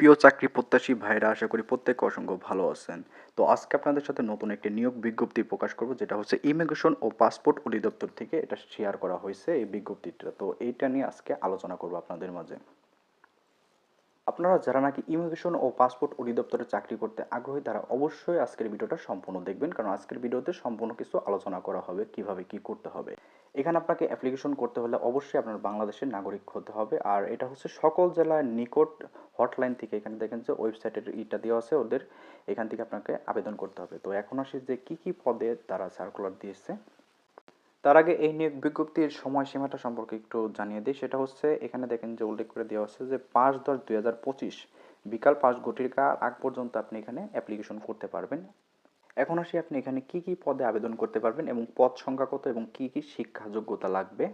প্রিয় চাকরি প্রত্যাশী ভাইরা, আশা করি প্রত্যেক অসংখ্য ভালো আছেন। তো আজকে আপনাদের সাথে নতুন একটি নিয়োগ বিজ্ঞপ্তি প্রকাশ করব, যেটা হচ্ছে ইমিগ্রেশন ও পাসপোর্ট অধিদপ্তর থেকে এটা শেয়ার করা হয়েছে এই বিজ্ঞপ্তিটা। তো এইটা নিয়ে আজকে আলোচনা করব আপনাদের মাঝে। আপনারা যারা নাকি ইমিগ্রেশন ও পাসপোর্ট অধিদপ্তরে চাকরি করতে আগ্রহী, তারা অবশ্যই আজকের ভিডিওটা সম্পূর্ণ দেখবেন। কারণ আজকের ভিডিওতে সম্পূর্ণ কিছু আলোচনা করা হবে, কীভাবে কি করতে হবে। এখানে আপনাকে অ্যাপ্লিকেশন করতে হলে অবশ্যই আপনার বাংলাদেশের নাগরিক হতে হবে। আর এটা হচ্ছে সকল জেলার নিকট হটলাইন থেকে। এখানে দেখেন যে ওয়েবসাইটের ইটা দেওয়া আছে, ওদের এখান থেকে আপনাকে আবেদন করতে হবে। তো এখন আসি যে কি কি পদে তারা সার্কুলার দিয়েছে। তার আগে এই নিয়োগ বিজ্ঞপ্তির সময়সীমাটা সম্পর্কে একটু জানিয়ে দিই। সেটা হচ্ছে, এখানে দেখেন যে উল্লেখ করে দেওয়া হচ্ছে যে পাঁচ দশ দুই হাজার পঁচিশ বিকাল পাঁচ ঘটিকার আগ পর্যন্ত আপনি এখানে অ্যাপ্লিকেশন করতে পারবেন। এখন আসি আপনি এখানে কি কি পদে আবেদন করতে পারবেন এবং পদ সংখ্যা কত এবং কি কি শিক্ষা যোগ্যতা লাগবে।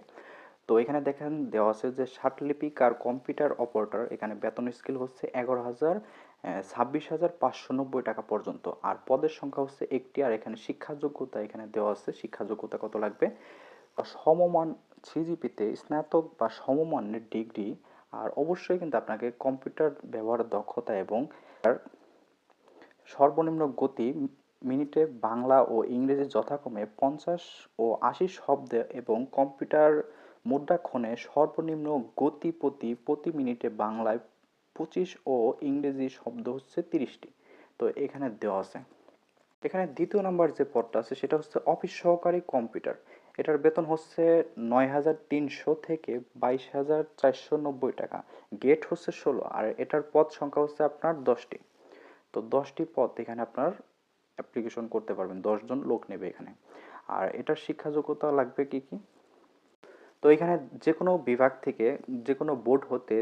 তো এখানে দেখেন দেওয়া আছে যে ষাটলিপিক আর কম্পিউটার অপারেটর, এখানে বেতন স্কেল হচ্ছে এগারো হাজার ছাব্বিশ হাজার পাঁচশো নব্বই টাকা পর্যন্ত। আর পদের সংখ্যা হচ্ছে একটি, আর এখানে শিক্ষা যোগ্যতা এখানে দেওয়া আছে। শিক্ষা যোগ্যতা কত লাগবে? সমমান সিজিপিতে স্নাতক বা সমমানের ডিগ্রি, আর অবশ্যই কিন্তু আপনাকে কম্পিউটার ব্যবহার দক্ষতা এবং সর্বনিম্ন গতি মিনিটে বাংলা ও ইংরেজি যথাক্রমে পঞ্চাশ ও আশি শব্দ এবং কম্পিউটার মুদ্রাক্ষণে সর্বনিম্ন গতি প্রতি প্রতি মিনিটে বাংলায় পঁচিশ ও ইংরেজি শব্দ হচ্ছে তিরিশটি। তো এখানে দেওয়া আছে। এখানে দ্বিতীয় নাম্বার যে পদটা আছে, সেটা হচ্ছে অফিস সহকারী কম্পিউটার। এটার বেতন হচ্ছে নয় হাজার তিনশো থেকে বাইশ হাজার চারশো নব্বই টাকা। গেট হচ্ছে ষোলো, আর এটার পদ সংখ্যা হচ্ছে আপনার দশটি। তো দশটি পদ এখানে আপনার অ্যাপ্লিকেশন করতে পারবেন। দশজন লোক নেবে এখানে। আর এটার শিক্ষা যোগ্যতা লাগবে কি কি? তো এখানে যে কোনো বিভাগ থেকে যে কোনো বোর্ড হতে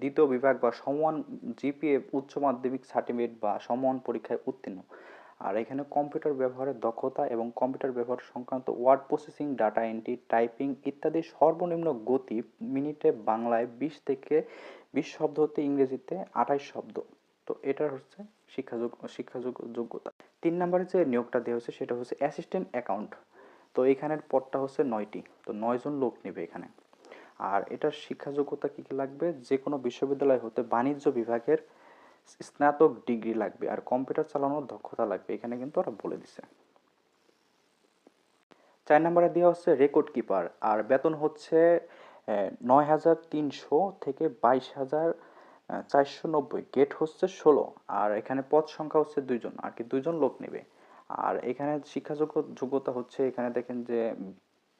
দ্বিতীয় বিভাগ বা সমান জিপিএ উচ্চ মাধ্যমিক সার্টিফিকেট বা সমান পরীক্ষায় উত্তীর্ণ। আর এখানে কম্পিউটার ব্যবহারের দক্ষতা এবং কম্পিউটার ব্যবহার সংক্রান্ত word processing data entry typing ইত্যাদি সর্বনিম্ন গতি মিনিটে বাংলায় বিশ থেকে বিশ শব্দ হতে ইংরেজিতে আঠাইশ শব্দ। তো এটা হচ্ছে শিক্ষাযোগ্য শিক্ষাযোগ্য যোগ্যতা। তিন নম্বরে যে নিয়োগটা দেওয়া হচ্ছে সেটা হচ্ছে অ্যাসিস্ট্যান্ট অ্যাকাউন্ট তো এখানের পদটা হচ্ছে নয়টি। তো নয়জন লোক নেবে এখানে। আর এটার শিক্ষা যোগ্যতা কী কী লাগবে? যে কোনো বিশ্ববিদ্যালয় হতে বাণিজ্য বিভাগের স্নাতক ডিগ্রি লাগবে আর কম্পিউটার চালানোর দক্ষতা লাগবে। এখানে কিন্তু ওরা বলে দিছে। চার নম্বরে দেওয়া হচ্ছে রেকর্ড কিপার আর বেতন হচ্ছে নয় হাজার তিনশো থেকে বাইশ হাজার চারশো নব্বই। গেট হচ্ছে ষোলো আর এখানে পদ সংখ্যা হচ্ছে দুইজন। আর কি দুইজন লোক নেবে? আর এখানে শিক্ষাযোগ্য যোগ্যতা হচ্ছে এখানে দেখেন যে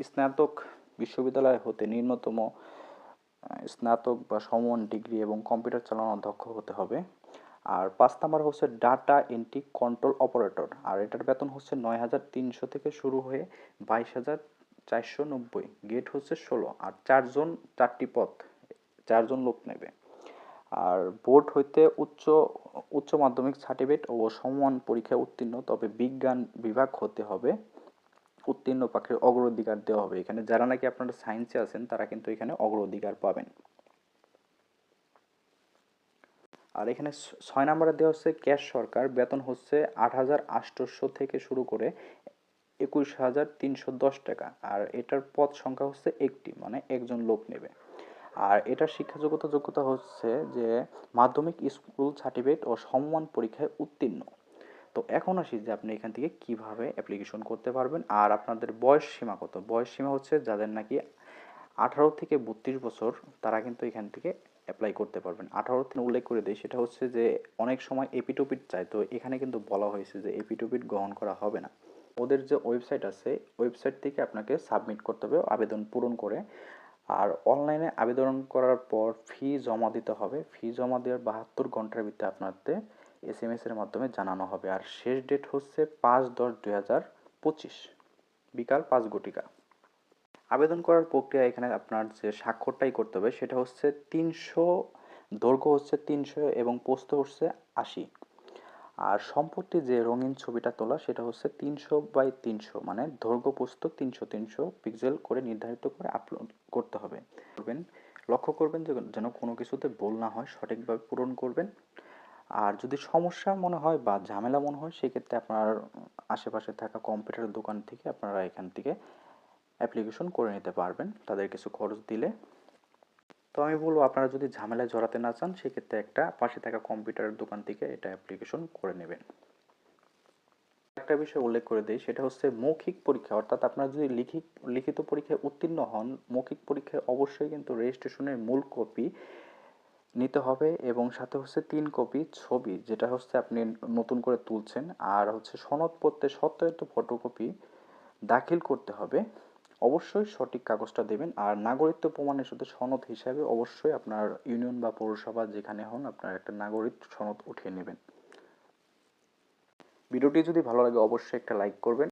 স্নাতক বিশ্ববিদ্যালয় হতে নিম্নতম স্নাতক বা সমান ডিগ্রি এবং কম্পিউটার চালানোর দক্ষ হতে হবে। আর পাঁচ নাম্বার হচ্ছে ডাটা এন্ট্রি কন্ট্রোল অপারেটর। আর এটার বেতন হচ্ছে নয় হাজার তিনশো থেকে শুরু হয়ে বাইশ হাজার চারশো নব্বই। গেট হচ্ছে ষোলো। আর চারজন, চারটি পথ, চারজন লোক নেবে। আর বোর্ড হইতে উচ্চ উচ্চ মাধ্যমিক সার্টিফিকেট ও সমান পরীক্ষায় উত্তীর্ণ, তবে বিজ্ঞান বিভাগ হতে হবে। উত্তীর্ণ পাখির অগ্রাধিকার দেওয়া হবে। এখানে যারা নাকি আপনারা সায়েন্সে আছেন, তারা কিন্তু এখানে অগ্রাধিকার পাবেন। আর এখানে ছয় নম্বরে দেওয়া হচ্ছে ক্যাশ সরকার। বেতন হচ্ছে আট হাজার আটশোশো থেকে শুরু করে একুশ হাজার তিনশো দশ টাকা। আর এটার পদ সংখ্যা হচ্ছে একটি মানে একজন লোক নেবে। আর এটার শিক্ষাযোগ্যতা যোগ্যতা হচ্ছে যে মাধ্যমিক স্কুল সার্টিফিকেট ও সম্মান পরীক্ষায় উত্তীর্ণ। তো এখন আসি যে আপনি এখান থেকে কীভাবে অ্যাপ্লিকেশন করতে পারবেন আর আপনাদের বয়স সীমা কত? বয়স সীমা হচ্ছে যাদের নাকি আঠারো থেকে বত্রিশ বছর, তারা কিন্তু এখান থেকে অ্যাপ্লাই করতে পারবেন। আঠারো থেকে উল্লেখ করে দেয় সেটা হচ্ছে যে অনেক সময় এপিটোপিট চায়। তো এখানে কিন্তু বলা হয়েছে যে এপিটোপিট গ্রহণ করা হবে না। ওদের যে ওয়েবসাইট আছে ওয়েবসাইট থেকে আপনাকে সাবমিট করতে হবে, আবেদন পূরণ করে। আর অনলাইনে আবেদন করার পর ফি জমা দিতে হবে। ফি জমা দেওয়ার বাহাত্তর ঘণ্টার ভিতরে আপনাদের এস এম এসের মাধ্যমে জানানো হবে। আর শেষ ডেট হচ্ছে পাঁচ দশ দুই হাজার পঁচিশ। বিকাল পাঁচ ঘটিকা আবেদন করার প্রক্রিয়া এখানে আপনার যে স্বাক্ষরটাই করতে হবে, সেটা হচ্ছে তিনশো, দৈর্ঘ্য হচ্ছে তিনশো এবং পোস্ত হচ্ছে আশি। আর সম্পত্তি যে রঙিন ছবিটা তোলা, সেটা হচ্ছে তিনশো বাই তিনশো মানে দৈর্ঘ্য পোস্ত তিনশো তিনশো পিক্সেল করে নির্ধারিত করে আপলোড করতে হবে। করবেন, লক্ষ্য করবেন যে যেন কোনো কিছুতে ভুল না হয়, সঠিকভাবে পূরণ করবেন। আর যদি সমস্যা মনে হয় বা ঝামেলা মনে হয়, সেক্ষেত্রে আপনার আশেপাশে থাকা কম্পিউটার দোকান থেকে আপনারা এখান থেকে অ্যাপ্লিকেশন করে নিতে পারবেন। তাদের কিছু খরচ দিলে। তো আমি বলব আপনারা যদি ঝামেলায় জড়াতে না চান, সেক্ষেত্রে একটা পাশে থাকা কম্পিউটারের দোকান থেকে এটা অ্যাপ্লিকেশন করে নেবেন। একটা বিষয় উল্লেখ করে দিই, সেটা হচ্ছে মৌখিক পরীক্ষা। অর্থাৎ আপনারা যদি লিখিত লিখিত পরীক্ষায় উত্তীর্ণ হন, মৌখিক পরীক্ষায় অবশ্যই কিন্তু রেজিস্ট্রেশনের মূল কপি নিতে হবে এবং সাথে হচ্ছে তিন কপি ছবি, যেটা হচ্ছে আপনি নতুন করে তুলছেন। আর হচ্ছে সনদপত্রের সত্যায়িত ফটোকপি দাখিল করতে হবে। অবশ্যই সঠিক কাগজটা দেবেন। আর নাগরিকত্ব প্রমাণের সাথে সনদ হিসাবে অবশ্যই আপনার ইউনিয়ন বা পৌরসভা যেখানে হন আপনার একটা নাগরিক সনদ উঠিয়ে নেবেন। ভিডিওটি যদি ভালো লাগে, অবশ্যই একটা লাইক করবেন।